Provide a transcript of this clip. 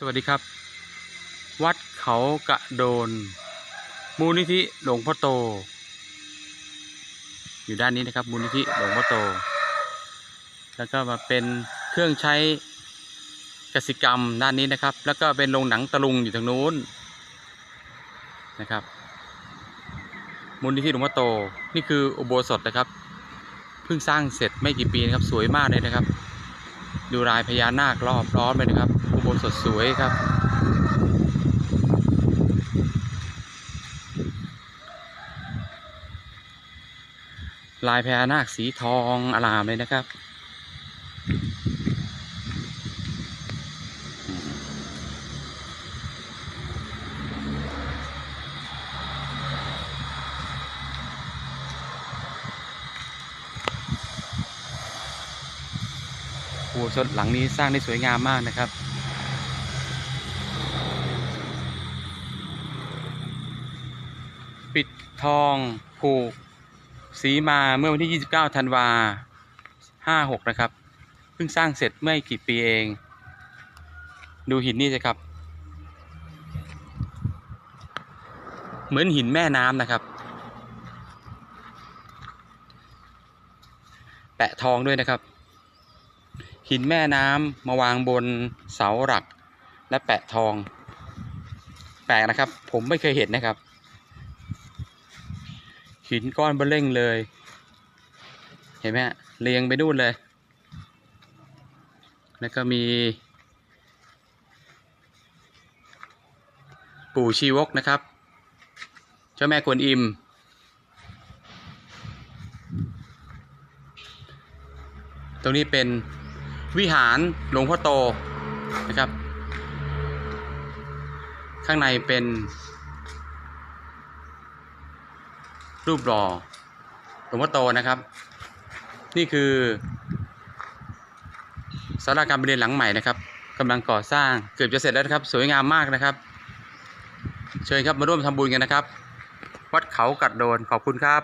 สวัสดีครับ วัดเขากระโดน มูลนิธิหลวงพ่อโต อยู่ด้านนี้นะครับ มูลนิธิหลวงพ่อโต แล้วก็มาเป็นเครื่องใช้กสิกรรมด้านนี้นะครับ แล้วก็เป็นโรงหนังตะลุงอยู่ทางนู้นนะครับ มูลนิธิหลวงพ่อโตนี่คืออุโบสถนะครับเพิ่งสร้างเสร็จไม่กี่ปีนะครับสวยมากเลยนะครับ ดูลายพญานาครอบล้อมเลยนะครับ อุโบสถสวยครับ ลายพญานาคสีทองอลามเลยนะครับ อุโบสถหลังนี้สร้างได้สวยงามมากนะครับ ปิดทองผูกสีมาเมื่อวันที่ 29 ธันวา 56 นะครับ เพิ่งสร้างเสร็จไม่กี่ปีเอง ดูหินนี่สิครับ เหมือนหินแม่น้ำนะครับ แปะทองด้วยนะครับ หินแม่น้ำมาวางบนเสาหลักและแปะทอง แปลกนะครับ ผมไม่เคยเห็นนะครับ หินก้อนเบลเร่งเลย เห็นไหมเรียงไปนู่นเลย แล้วก็มี ปู่ชีวกนะครับ เจ้าแม่กวนอิม ตรงนี้เป็นวิหารหลวงพ่อโตนะครับ ข้างในเป็น รูปหล่อหลวงพ่อโตนะครับ นี่คือสาราการประเรียนหลังใหม่นะครับกำลังก่อสร้างเกือบจะเสร็จแล้วนะครับ สวยงามมากนะครับ เชิญครับมาร่วมทำบุญกันนะครับ วัดเขากัดโดนขอบคุณครับ